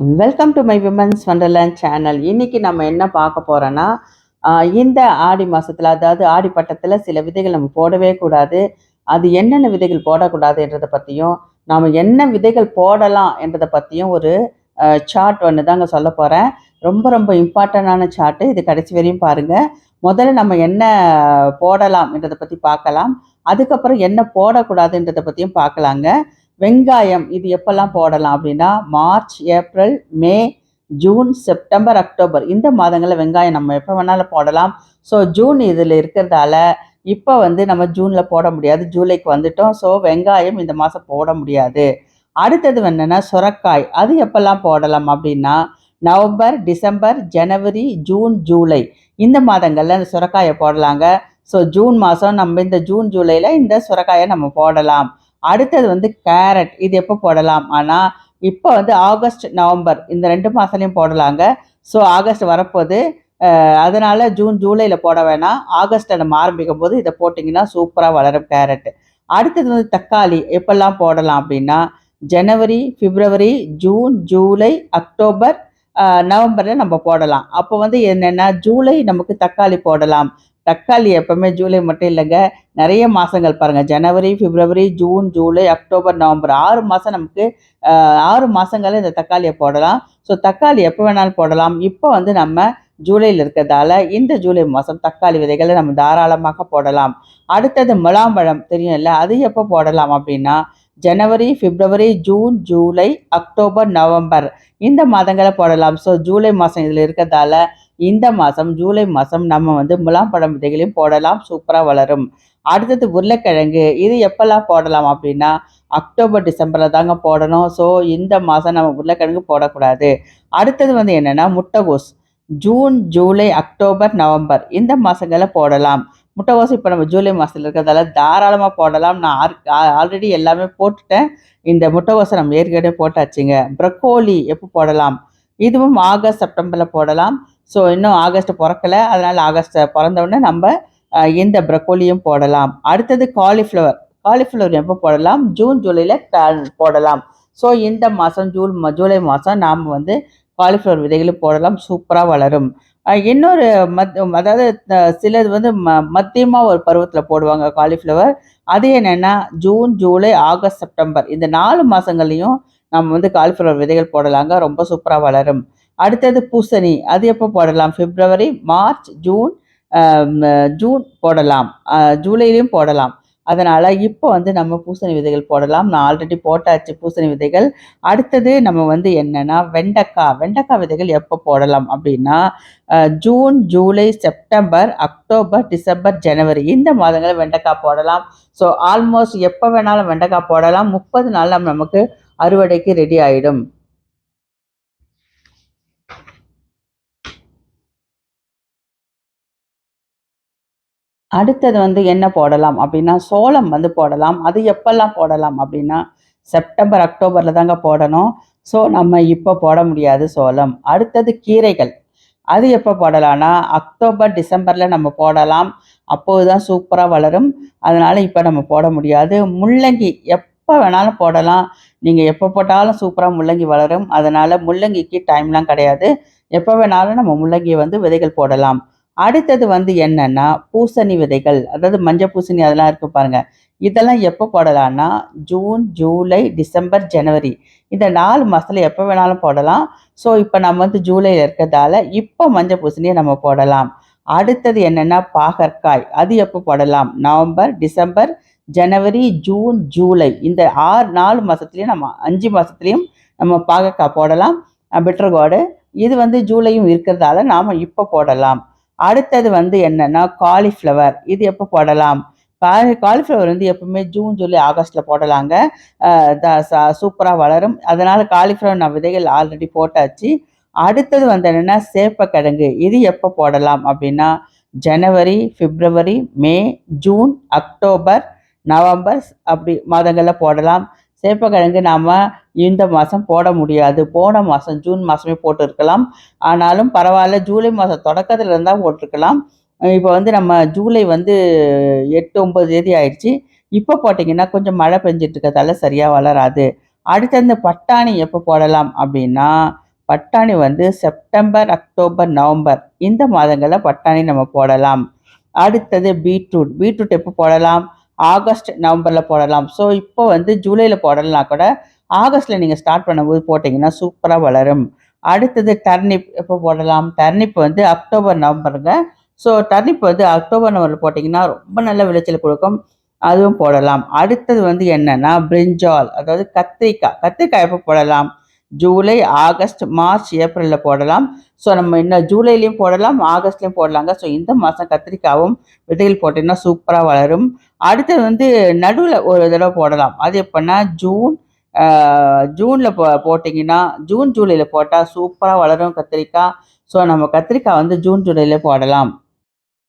Welcome to my women's wonderland channel இன்னைக்கு நம்ம என்ன பார்க்க போறோம்னா இந்த ஆடி மாசத்துல அதாவது ஆடி பட்டத்துல சில விதைகள் நம்ம போடவே கூடாது. அது என்னென்ன விதைகள் போடக்கூடாதுன்றதை பற்றியும் நாம் என்ன விதைகள் போடலாம் என்றதை பற்றியும் ஒரு சார்ட் ஒன்று தாங்க சொல்ல போகிறேன் ரொம்ப ரொம்ப இம்பார்ட்டண்டான சார்ட்டு இது கடைசி வரையும் பாருங்கள் முதல்ல நம்ம என்ன போடலாம் என்றதை பற்றி பார்க்கலாம். அதுக்கப்புறம் என்ன போடக்கூடாதுன்றதை பற்றியும் பார்க்கலாங்க. வெங்காயம் இது எப்போல்லாம் போடலாம் அப்படின்னா March April May June September October. இந்த மாதங்களில் வெங்காயம் நம்ம எப்போ வேணாலும் போடலாம். ஸோ ஜூன் இதில் இருக்கிறதால இப்போ வந்து நம்ம ஜூனில் போட முடியாது. ஜூலைக்கு வந்துட்டோம். ஸோ வெங்காயம் இந்த மாதம் போட முடியாது. அடுத்தது என்னென்னா சுரக்காய். அது எப்போல்லாம் போடலாம் அப்படின்னா நவம்பர் டிசம்பர் ஜனவரி ஜூன் ஜூலை. இந்த மாதங்களில் அந்த சுரக்காயை போடலாங்க. ஸோ ஜூன் மாதம் நம்ம இந்த ஜூன் ஜூலையில் இந்த சுரக்காயை நம்ம போடலாம். அடுத்தது வந்து கேரட். இது எப்போ போடலாம்? ஆனால் இப்போ வந்து ஆகஸ்ட் நவம்பர் இந்த ரெண்டு மாதத்துலையும் போடலாங்க. ஸோ ஆகஸ்ட் வரப்போகுது. அதனால் ஜூன் ஜூலையில் போட வேணாம். ஆகஸ்ட்டில் நம்ம ஆரம்பிக்கும் போது இதை போட்டிங்கன்னா சூப்பராக வளரும் கேரட். அடுத்தது வந்து தக்காளி. எப்பெல்லாம் போடலாம் அப்படின்னா ஜனவரி பிப்ரவரி ஜூன் ஜூலை அக்டோபர் நவம்பரில் நம்ம போடலாம். அப்போ வந்து என்னென்னா ஜூலை நமக்கு தக்காளி போடலாம். தக்காளி எப்பவுமே ஜூலை மட்டும் இல்லைங்க. நிறைய மாதங்கள் பாருங்கள் ஜனவரி பிப்ரவரி ஜூன் ஜூலை அக்டோபர் நவம்பர். ஆறு மாதம் நமக்கு ஆறு மாதங்களில் இந்த தக்காளியை போடலாம். ஸோ தக்காளி எப்போ வேணாலும் போடலாம். இப்போ வந்து நம்ம ஜூலையில் இருக்கிறதால இந்த ஜூலை மாதம் தக்காளி விதைகளை நம்ம தாராளமாக போடலாம். அடுத்தது முலாம்பழம் தெரியும்ல அது எப்போ போடலாம் அப்படின்னா ஜனவரி பிப்ரவரி ஜூன் ஜூலை அக்டோபர் நவம்பர். இந்த மாதங்களை போடலாம். ஸோ ஜூலை மாதம் இதில் இருக்கிறதால இந்த மாதம் ஜூலை மாதம் நம்ம வந்து முலாம் பழம் விதைகளையும் போடலாம். சூப்பராக வளரும். அடுத்தது உருளைக்கிழங்கு. இது எப்போல்லாம் போடலாம் அப்படின்னா அக்டோபர் டிசம்பரில் தாங்க போடணும். ஸோ இந்த மாதம் நம்ம உருளைக்கிழங்கு போடக்கூடாது. அடுத்தது வந்து என்னென்னா முட்டைகோஸ். ஜூன் ஜூலை அக்டோபர் நவம்பர் இந்த மாதங்களில் போடலாம். முட்டைகோஸ் இப்போ நம்ம ஜூலை மாதத்தில் இருக்கிறதால தாராளமாக போடலாம். நான் ஆல்ரெடி எல்லாமே போட்டுட்டேன். இந்த முட்டைகோசை நம்ம ஏற்கனவே போட்டாச்சுங்க. ப்ரக்கோலி எப்போ போடலாம்? இதுவும் ஆகஸ்ட் செப்டம்பரில் போடலாம். ஸோ இன்னும் ஆகஸ்ட் பிறக்கலை. அதனால் ஆகஸ்ட் பிறந்தவுடனே நம்ம இந்த ப்ரக்கோலியும் போடலாம். அடுத்தது காலிஃப்ளவர் காலிஃப்ளவர் எப்போ போடலாம்? ஜூன் ஜூலையில் போடலாம். ஸோ இந்த மாதம் ஜூன் ஜூலை மாதம் நாம் வந்து காலிஃப்ளவர் விதைகளும் போடலாம். சூப்பராக வளரும். இன்னொரு மத் அதாவது சிலது வந்து ம மத்தியமாக ஒரு பருவத்தில் போடுவாங்க காலிஃப்ளவர் அது என்னென்னா ஜூன் ஜூலை ஆகஸ்ட் செப்டம்பர் இந்த நாலு மாதங்கள்லையும் நம்ம வந்து காலிஃப்ளவர் விதைகள் போடலாங்க ரொம்ப சூப்பராக வளரும். அடுத்தது பூசணி அது எப்போ போடலாம்? பிப்ரவரி மார்ச் ஜூன் ஜூன் போடலாம். ஜூலையிலையும் போடலாம். அதனால் இப்போ வந்து நம்ம பூசணி விதைகள் போடலாம். நான் ஆல்ரெடி போட்டாச்சு பூசணி விதைகள். அடுத்தது நம்ம வந்து என்னென்னா வெண்டைக்காய். வெண்டைக்காய் விதைகள் எப்போ போடலாம் அப்படின்னா June July September October December ஜனவரி இந்த மாதங்களில் வெண்டைக்காய் போடலாம். ஸோ ஆல்மோஸ்ட் எப்போ வேணாலும் வெண்டைக்காய் போடலாம். முப்பது நாள் நமக்கு அறுவடைக்கு ரெடி ஆகிடும் அடுத்தது வந்து என்ன போடலாம் அப்படின்னா சோளம் வந்து போடலாம். அது எப்பெல்லாம் போடலாம் அப்படின்னா செப்டம்பர் அக்டோபரில் தாங்க போடணும். ஸோ நம்ம இப்போ போட முடியாது சோளம். அடுத்தது கீரைகள். அது எப்போ போடலாம்னா அக்டோபர் டிசம்பரில் நம்ம போடலாம். அப்போது தான் சூப்பராக வளரும். அதனால் இப்போ நம்ம போட முடியாது. முள்ளங்கி எப்போ வேணாலும் போடலாம். நீங்கள் எப்போ போட்டாலும் சூப்பராக முள்ளங்கி வளரும். அதனால் முள்ளங்கிக்கு டைம்லாம் கிடையாது. எப்போ வேணாலும் நம்ம முள்ளங்கியை வந்து விதைகள் போடலாம். அடுத்தது வந்து என்னன்னா பூசணி விதைகள். அதாவது மஞ்சள் பூசணி அதெல்லாம் இருக்கு பாருங்க. இதெல்லாம் எப்போ போடலாம்னா ஜூன் ஜூலை டிசம்பர் ஜனவரி. இந்த நாலு மாதத்துல எப்போ வேணாலும் போடலாம். ஸோ இப்போ நம்ம வந்து ஜூலையில் இருக்கிறதால இப்போ மஞ்சள் பூசணியை நம்ம போடலாம். அடுத்தது என்னென்னா பாகற்காய். அது எப்போ போடலாம்? நவம்பர் டிசம்பர் ஜனவரி ஜூன் ஜூலை. இந்த ஆறு நாலு மாதத்துலேயும் நம்ம அஞ்சு மாதத்துலேயும் நம்ம பாகற்காய் போடலாம். பிட்டர்காடு இது வந்து ஜூலையும் இருக்கிறதால நாம் இப்போ போடலாம். அடுத்தது வந்து என்னன்னா காலிஃப்ளவர் இது எப்போ போடலாம்? காலி காலிஃப்ளவர் வந்து எப்பவுமே ஜூன் ஜூலை ஆகஸ்ட்டில் போடலாங்க. சூப்பராக வளரும். அதனால் காலிஃப்ளவர் நான் விதைகள் ஆல்ரெடி போட்டாச்சு. அடுத்தது வந்து என்னென்னா சேப்பக்கிழங்கு. இது எப்போ போடலாம் அப்படின்னா ஜனவரி பிப்ரவரி மே ஜூன் அக்டோபர் நவம்பர் அப்படி மாதங்களில் போடலாம். சேப்பக்கிழங்கு நாம் இந்த மாதம் போட முடியாது. போன மாதம் ஜூன் மாதமே போட்டிருக்கலாம். ஆனாலும் பரவாயில்ல ஜூலை மாதம் தொடக்கத்தில் இருந்தால் போட்டிருக்கலாம். இப்போ வந்து நம்ம ஜூலை வந்து எட்டு ஒம்பது தேதி ஆயிடுச்சு. இப்போ போட்டிங்கன்னா கொஞ்சம் மழை பெஞ்சிட்டு இருக்கிறதால சரியாக வளராது. அடுத்து அந்த பட்டாணி எப்போ போடலாம் அப்படின்னா பட்டாணி வந்து செப்டம்பர் அக்டோபர் நவம்பர் இந்த மாதங்களில் பட்டாணி நம்ம போடலாம். அடுத்தது பீட்ரூட். பீட்ரூட் எப்போ போடலாம்? ஆகஸ்ட் நவம்பரில் போடலாம். ஸோ இப்போ வந்து ஜூலையில் போடலாம் கூட ஆகஸ்ட்டில் நீங்கள் ஸ்டார்ட் பண்ணும்போது போட்டிங்கன்னா சூப்பராக வளரும். அடுத்தது டர்னிப் எப்போ போடலாம்? டர்னிப் வந்து அக்டோபர் நவம்பருங்க. ஸோ டர்னிப் வந்து அக்டோபர் நவம்பரில் போட்டிங்கன்னா ரொம்ப நல்ல விளைச்சல் கொடுக்கும். அதுவும் போடலாம். அடுத்தது வந்து என்னன்னா பிரிஞ்சால் அதாவது கத்திரிக்காய். கத்திரிக்காய் எப்போ போடலாம்? ஜூலை ஆகஸ்ட் மார்ச் ஏப்ரலில் போடலாம். ஸோ நம்ம இன்னும் ஜூலைலேயும் போடலாம் ஆகஸ்ட்லேயும் போடலாங்க. ஸோ இந்த மாதம் கத்திரிக்காவும் விதைகள் போட்டிங்கன்னா சூப்பராக வளரும். அடுத்தது வந்து நடுவில் ஒரு தடவை போடலாம். அது எப்போன்னா ஜூன் ஜூனில் போ போட்டிங்கன்னா ஜூன் ஜூலையில் போட்டால் சூப்பராக வளரும் கத்திரிக்காய். ஸோ நம்ம கத்திரிக்காய் வந்து ஜூன் ஜூலையில் போடலாம்.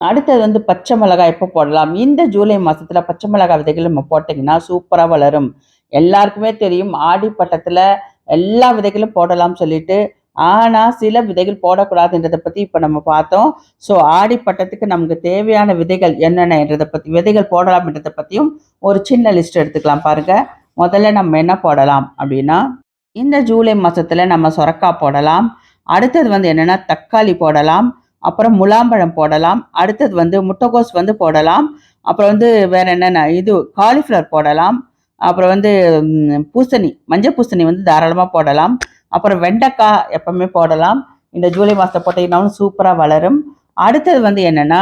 அடுத்தது வந்து பச்சை மிளகாய் எப்போ போடலாம்? இந்த ஜூலை மாதத்தில் பச்சை மிளகாய் விதைகள் நம்ம போட்டிங்கன்னா சூப்பராக வளரும். எல்லாருக்குமே தெரியும் ஆடி பட்டத்தில் எல்லா விதைகளும் போடலாம்னு சொல்லிட்டு ஆனால் சில விதைகள் போடக்கூடாதுன்றதை பற்றி இப்போ நம்ம பார்த்தோம். ஸோ ஆடிப்பட்டத்துக்கு நமக்கு தேவையான விதைகள் என்னென்னன்றதை பற்றி விதைகள் போடலாம்ன்றதை பற்றியும் ஒரு சின்ன லிஸ்ட் எடுத்துக்கலாம் பாருங்கள் முதல்ல நம்ம என்ன போடலாம் அப்படின்னா இந்த ஜூலை மாதத்தில் நம்ம சொரக்காய் போடலாம். அடுத்தது வந்து என்னென்னா தக்காளி போடலாம். அப்புறம் முலாம்பழம் போடலாம். அடுத்தது வந்து முட்டைகோஸ் வந்து போடலாம். அப்புறம் வந்து வேறு என்னென்ன இது காலிஃப்ளவர் போடலாம். அப்புறம் வந்து பூசணி மஞ்சள் பூசணி வந்து தாராளமாக போடலாம். அப்புறம் வெண்டைக்காய் எப்பவுமே போடலாம். இந்த ஜூலை மாதத்தை போட்டீங்கன்னா சூப்பராக வளரும். அடுத்தது வந்து என்னென்னா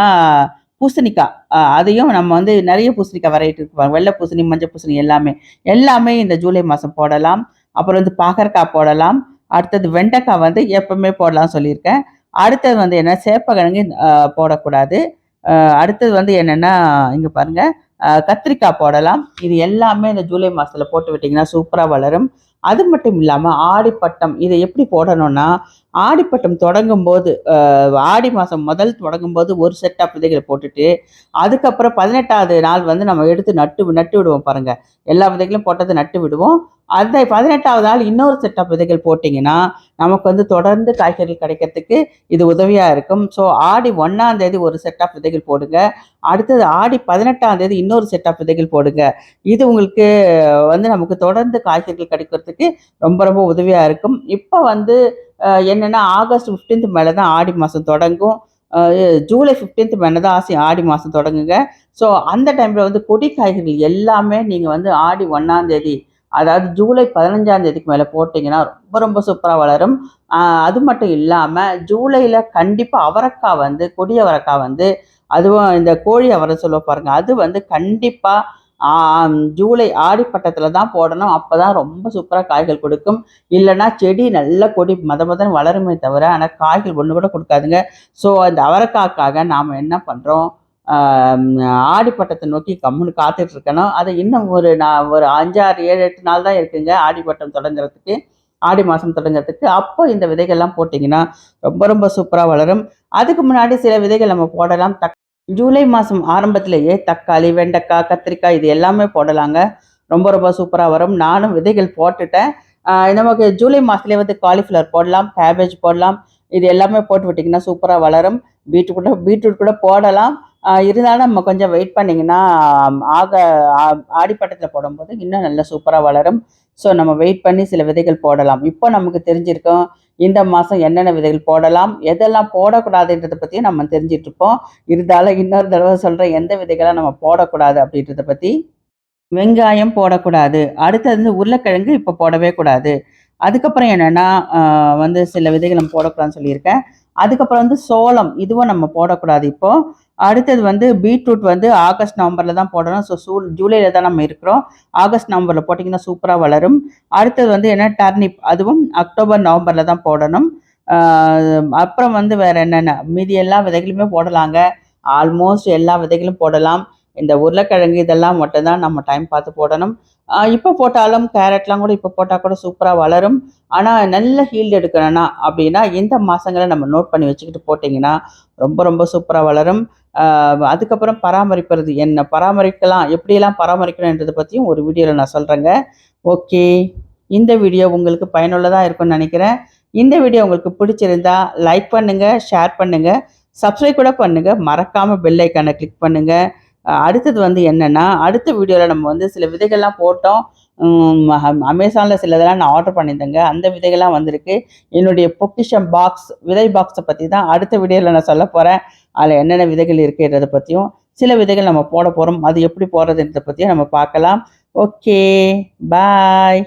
பூசணிக்காய். அதையும் நம்ம வந்து நிறைய பூசணிக்காய் வெரைட்டி இருக்கு வெள்ளை பூசணி மஞ்சள் பூசணி எல்லாமே. எல்லாமே இந்த ஜூலை மாதம் போடலாம். அப்புறம் வந்து பாகற்காய் போடலாம். அடுத்தது வெண்டைக்காய் வந்து எப்பவுமே போடலாம்னு சொல்லியிருக்கேன். அடுத்தது வந்து என்ன சேப்பக்கிழங்கு போடக்கூடாது. அடுத்தது வந்து என்னென்னா இங்கே பாருங்கள் கத்திரிக்காய் போடலாம். இது எல்லாமே இந்த ஜூலை மாதத்தில் போட்டு விட்டிங்கன்னா சூப்பராக வளரும். அது மட்டும் இல்லாமல் ஆடிப்பட்டம் இதை எப்படி போடணும்னா ஆடிப்பட்டம் தொடங்கும் போது ஆடி மாதம் முதல் தொடங்கும் போது ஒரு செட் விதைகளை போட்டுட்டு அதுக்கப்புறம் பதினெட்டாவது நாள் வந்து நம்ம எடுத்து நட்டு நட்டு விடுவோம் பாருங்கள் எல்லா விதைகளும் போட்டதை நட்டு விடுவோம். அந்த பதினெட்டாவது நாள் இன்னொரு செட் விதைகள் போட்டிங்கன்னா நமக்கு வந்து தொடர்ந்து காய்கறிகள் கிடைக்கிறதுக்கு இது உதவியாக இருக்கும். ஸோ ஆடி ஒன்றாம் தேதி ஒரு செட் ஆஃப் விதைகள் போடுங்க. அடுத்தது ஆடி பதினெட்டாம் தேதி இன்னொரு செட் ஆஃப் விதைகள் போடுங்க. இது உங்களுக்கு வந்து நமக்கு தொடர்ந்து காய்கறிகள் கிடைக்கிறதுக்கு ரொம்ப ரொம்ப உதவியாக இருக்கும். இப்போ வந்து என்னென்னா ஆகஸ்ட் 15th மேலே தான் ஆடி மாதம் தொடங்கும். ஜூலை 15th மேலே தான் ஆசி ஆடி மாதம் தொடங்குங்க. ஸோ அந்த டைமில் வந்து கொடி காய்கறிகள் எல்லாமே நீங்கள் வந்து ஆடி ஒன்றாந்தேதி அதாவது ஜூலை பதினஞ்சாம் தேதிக்கு மேலே போட்டிங்கன்னா ரொம்ப ரொம்ப சூப்பராக வளரும். அது மட்டும் இல்லாமல் ஜூலையில் கண்டிப்பாக அவரைக்காய் வந்து கொடி அவரைக்காய் வந்து அதுவும் இந்த கோழி அவரை சொல்ல பாருங்கள் அது வந்து கண்டிப்பாக ஜூலை ஆடிப்பட்டத்தில் தான் போடணும். அப்போ தான் ரொம்ப சூப்பராக காய்கள் கொடுக்கும். இல்லைன்னா செடி நல்ல கொடி மத மதன் வளருமே தவிர ஆனால் காய்கள் ஒன்று கூட கொடுக்காதுங்க. ஸோ அந்த அவரைக்காக்காக நாம் என்ன பண்ணுறோம் ஆடிப்பட்டத்தை நோக்கி கம்முன்னு காத்துட்டு இருக்கணும். அது இன்னும் ஒரு நான் ஒரு அஞ்சாறு ஏழு எட்டு நாள் தான் இருக்குங்க. ஆடிப்பட்டம் தொடங்குறதுக்கு ஆடி மாதம் தொடங்குறதுக்கு. அப்போ இந்த விதைகள்லாம் போட்டிங்கன்னா ரொம்ப ரொம்ப சூப்பராக வளரும். அதுக்கு முன்னாடி சில விதைகள் நம்ம போடலாம். தக் ஜூலை மாதம் ஆரம்பத்திலேயே தக்காளி வெண்டைக்காய் கத்திரிக்காய் இது எல்லாமே போடலாங்க. ரொம்ப ரொம்ப சூப்பராக வரும். நானும் விதைகள் போட்டுட்டேன். நமக்கு ஜூலை மாதத்துலேயே வந்து காலிஃப்ளவர் போடலாம் கேபேஜ் போடலாம். இது எல்லாமே போட்டு விட்டிங்கன்னா சூப்பராக வளரும். பீட்ரூட் கூட பீட்ரூட் கூட போடலாம். இருந்தாலும் நம்ம கொஞ்சம் வெயிட் பண்ணிங்கன்னா ஆக ஆ- ஆடிப்பட்டத்தில் போடும்போது இன்னும் நல்லா சூப்பராக வளரும். ஸோ நம்ம வெயிட் பண்ணி சில விதைகள் போடலாம். இப்போ நமக்கு தெரிஞ்சிருக்கோம் இந்த மாதம் என்னென்ன விதைகள் போடலாம் எதெல்லாம் போடக்கூடாதுன்றதை பற்றியும் நம்ம தெரிஞ்சிட்ருப்போம். இருந்தாலும் இன்னொரு தடவை சொல்கிறேன் எந்த விதைகளை நம்ம போடக்கூடாது அப்படின்றத பற்றி வெங்காயம் போடக்கூடாது. அடுத்தது வந்து உருளைக்கிழங்கு இப்போ போடவே கூடாது. அதுக்கப்புறம் என்னென்னா வந்து சில விதைகள் நம்ம போடக்கூடாதுன்னு சொல்லியிருக்கேன். அதுக்கப்புறம் வந்து சோளம் இதுவும் நம்ம போடக்கூடாது இப்போ. அடுத்தது வந்து பீட்ரூட் வந்து ஆகஸ்ட் நவம்பரில் தான் போடணும். ஸோ சூ ஜூலையில் தான் நம்ம இருக்கிறோம். ஆகஸ்ட் நவம்பரில் போட்டிங்கன்னா சூப்பராக வளரும். அடுத்தது வந்து என்ன டர்னிப் அதுவும் அக்டோபர் நவம்பரில் தான் போடணும். அப்புறம் வந்து வேறு என்னென்ன? மீதி எல்லா விதைகளுமே போடலாங்க. ஆல்மோஸ்ட் எல்லா விதைகளும் போடலாம். இந்த உருளைக்கிழங்கு இதெல்லாம் மட்டும்தான் நம்ம டைம் பார்த்து போடணும். இப்போ போட்டாலும் கேரட்லாம் கூட இப்போ போட்டால் கூட சூப்பராக வளரும். ஆனால் நல்ல ஹீல்டு எடுக்கணும்னா அப்படின்னா இந்த மாதங்களை நம்ம நோட் பண்ணி வச்சுக்கிட்டு போட்டிங்கன்னா ரொம்ப ரொம்ப சூப்பராக வளரும். அதுக்கப்புறம் பராமரிப்பது என்ன? பராமரிக்கலாம். எப்படியெல்லாம் பராமரிக்கணுன்றதை பற்றியும் ஒரு வீடியோவில் நான் சொல்கிறேங்க ஓகே. இந்த வீடியோ உங்களுக்கு பயனுள்ளதாக இருக்கும்னு நினைக்கிறேன். இந்த வீடியோ உங்களுக்கு பிடிச்சிருந்தா லைக் பண்ணுங்கள் ஷேர் பண்ணுங்கள் சப்ஸ்கிரைப் கூட பண்ணுங்கள் மறக்காமல் பெல் ஐக்கானை கிளிக் பண்ணுங்கள் அடுத்தது வந்து என்னென்னா அடுத்த வீடியோவில் நம்ம வந்து சில விதைகள்லாம் போட்டோம். அமேசானில் சிலதெல்லாம் நான் ஆர்டர் பண்ணியிருந்தேங்க. அந்த விதைகள்லாம் வந்திருக்கு. என்னுடைய பொக்கிஷம் பாக்ஸ் விதை பாக்ஸை பற்றி தான் அடுத்த வீடியோவில் நான் சொல்ல போகிறேன் அதில் என்னென்ன விதைகள் இருக்குன்றதை பற்றியும் சில விதைகள் நம்ம போட போகிறோம் அது எப்படி போடுறதுன்றதை பற்றியும் நம்ம பார்க்கலாம். Okay bye